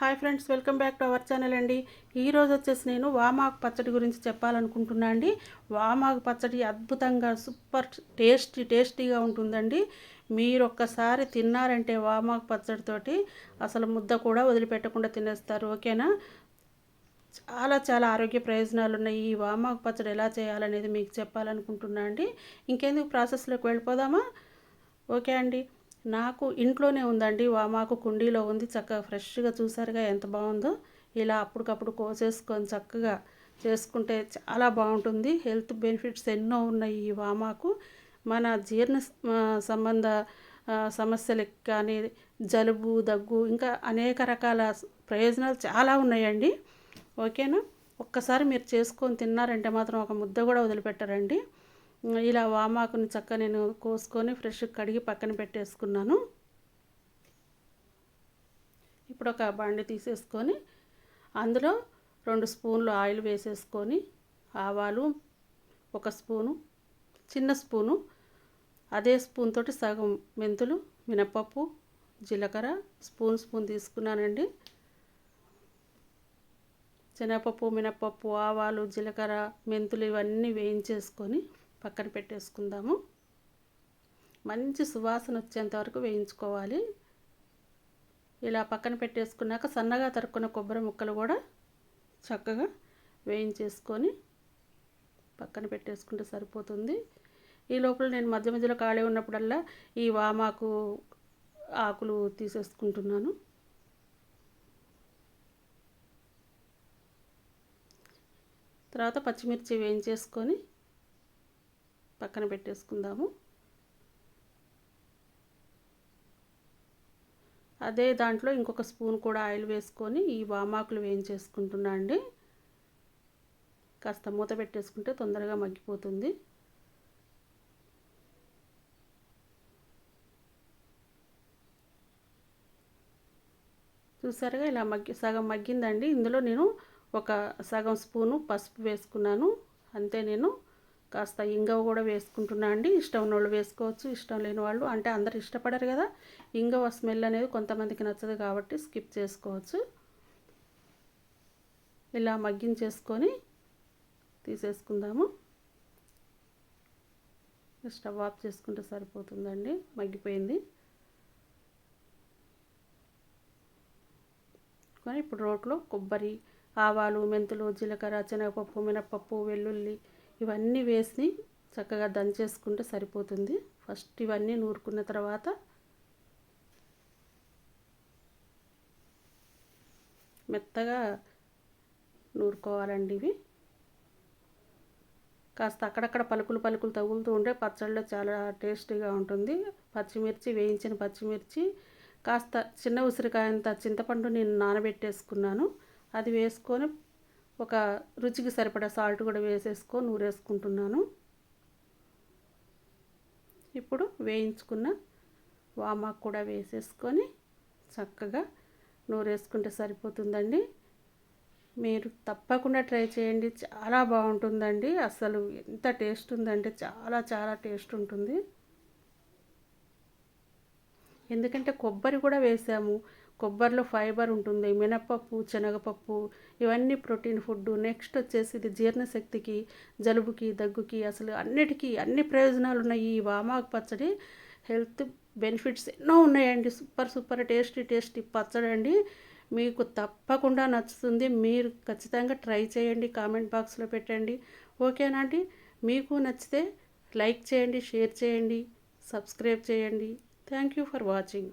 Hi friends welcome back to our channel అండి. ఈరోజు వచ్చేసి నేను వామాకు పచ్చడి గురించి చెప్పాలనుకుంటున్నా అండి. వామాకు పచ్చడి అద్భుతంగా సూపర్ టేస్టీ టేస్టీగా ఉంటుందండి. మీరు ఒక్కసారి తిన్నారంటే వామాకు పచ్చడితోటి అసలు ముద్ద కూడా వదిలిపెట్టకుండా తినేస్తారు ఓకేనా? చాలా చాలా ఆరోగ్య ప్రయోజనాలు ఉన్నాయి. ఈ వామాకు పచ్చడి ఎలా చేయాలనేది మీకు చెప్పాలనుకుంటున్నా అండి. ఇంకెందుకు ప్రాసెస్లోకి వెళ్ళిపోదామా? ఓకే అండి. నాకు ఇంట్లోనే ఉందండి. వామాకు కుండీలో ఉంది. చక్కగా ఫ్రెష్గా చూసారుగా ఎంత బాగుందో. ఇలా అప్పటికప్పుడు కోసేసుకొని చక్కగా చేసుకుంటే చాలా బాగుంటుంది. హెల్త్ బెనిఫిట్స్ ఎన్నో ఉన్నాయి ఈ వామాకు మన జీర్ణ సంబంధ సమస్యలకు కానీ జలుబు దగ్గు ఇంకా అనేక రకాల ప్రయోజనాలు చాలా ఉన్నాయండి. ఓకేనా? ఒక్కసారి మీరు చేసుకొని తిన్నారంటే మాత్రం ఒక ముద్ద కూడా వదిలిపెట్టారండి. ఇలా వామాకుని చక్క నేను కోసుకొని ఫ్రెష్ కడిగి పక్కన పెట్టేసుకున్నాను. ఇప్పుడు ఒక బండి తీసేసుకొని అందులో రెండు స్పూన్లు ఆయిల్ వేసేసుకొని ఆవాలు ఒక స్పూను చిన్న స్పూను అదే స్పూన్ తోటి సగం మెంతులు మినపప్పు జీలకర్ర స్పూన్ స్పూన్ తీసుకున్నానండి. శనగపప్పు మినపప్పు ఆవాలు జీలకర్ర మెంతులు ఇవన్నీ వేయించేసుకొని పక్కన పెట్టేసుకుందాము. మంచి సువాసన వచ్చేంత వరకు వేయించుకోవాలి. ఇలా పక్కన పెట్టేసుకున్నాక సన్నగా తరుక్కున్న కొబ్బరి ముక్కలు కూడా చక్కగా వేయించేసుకొని పక్కన పెట్టేసుకుంటే సరిపోతుంది. ఈ లోపల నేను మధ్య మధ్యలో ఖాళీ ఉన్నప్పుడల్లా ఈ వామాకు ఆకులు తీసేసుకుంటున్నాను. తర్వాత పచ్చిమిర్చి వేయించేసుకొని పక్కన పెట్టేసుకుందాము. అదే దాంట్లో ఇంకొక స్పూన్ కూడా ఆయిల్ వేసుకొని ఈ వామాకులు వేయించేసుకుంటున్నా అండి. కాస్త మూత పెట్టేసుకుంటే తొందరగా మగ్గిపోతుంది. చూసారుగా ఇలా మగ్గి సగం మగ్గిందండి. ఇందులో నేను ఒక సగం స్పూను పసుపు వేసుకున్నాను. అంతే నేను కాస్త ఇంగవ కూడా వేసుకుంటున్నా అండి. ఇష్టం ఉన్న వాళ్ళు వేసుకోవచ్చు ఇష్టం లేని వాళ్ళు. అంటే అందరు ఇష్టపడరు కదా. ఇంగవ స్మెల్ అనేది కొంతమందికి నచ్చదు కాబట్టి స్కిప్ చేసుకోవచ్చు. ఇలా మగ్గించేసుకొని తీసేసుకుందాము. స్టవ్ ఆఫ్ చేసుకుంటే సరిపోతుందండి. మగ్గిపోయింది. కానీ ఇప్పుడు రోట్లో కొబ్బరి ఆవాలు మెంతులు జీలకర్ర శనగపప్పు మినపప్పు వెల్లుల్లి ఇవన్నీ వేసి చక్కగా దంచేసుకుంటే సరిపోతుంది. ఫస్ట్ ఇవన్నీ నూరుకున్న తర్వాత మెత్తగా నూరుకోవాలండి ఇవి. కాస్త అక్కడక్కడ పలుకులు పలుకులు తగులుతూ ఉంటే పచ్చళ్ళు చాలా టేస్టీగా ఉంటుంది. పచ్చిమిర్చి వేయించిన పచ్చిమిర్చి కాస్త చిన్న ఉసిరికాయంత చింతపండు నేను నానబెట్టేసుకున్నాను. అది వేసుకొని ఒక రుచికి సరిపడా సాల్ట్ కూడా వేసేసుకొని నూరేసుకుంటున్నాను. ఇప్పుడు వేయించుకున్న వామాకు కూడా వేసేసుకొని చక్కగా నూరేసుకుంటే సరిపోతుందండి. మీరు తప్పకుండా ట్రై చేయండి చాలా బాగుంటుందండి. అసలు ఎంత టేస్ట్ ఉందంటే చాలా చాలా టేస్ట్ ఉంటుంది. ఎందుకంటే కొబ్బరి కూడా వేసాము. కొబ్బరిలో ఫైబర్ ఉంటుంది మినపప్పు శనగపప్పు ఇవన్నీ ప్రోటీన్ ఫుడ్. నెక్స్ట్ వచ్చేసి ఇది జీర్ణశక్తికి జలుబుకి దగ్గుకి అసలు అన్నిటికీ అన్ని ప్రయోజనాలు ఉన్నాయి. ఈ వామాకు పచ్చడి హెల్త్ బెనిఫిట్స్ ఎన్నో ఉన్నాయండి. సూపర్ సూపర్ టేస్టీ టేస్టీ పచ్చడి అండి. మీకు తప్పకుండా నచ్చుతుంది. మీరు ఖచ్చితంగా ట్రై చేయండి. కామెంట్ బాక్స్లో పెట్టండి. ఓకేనా అండి? మీకు నచ్చితే లైక్ చేయండి షేర్ చేయండి సబ్స్క్రైబ్ చేయండి. Thank you for watching.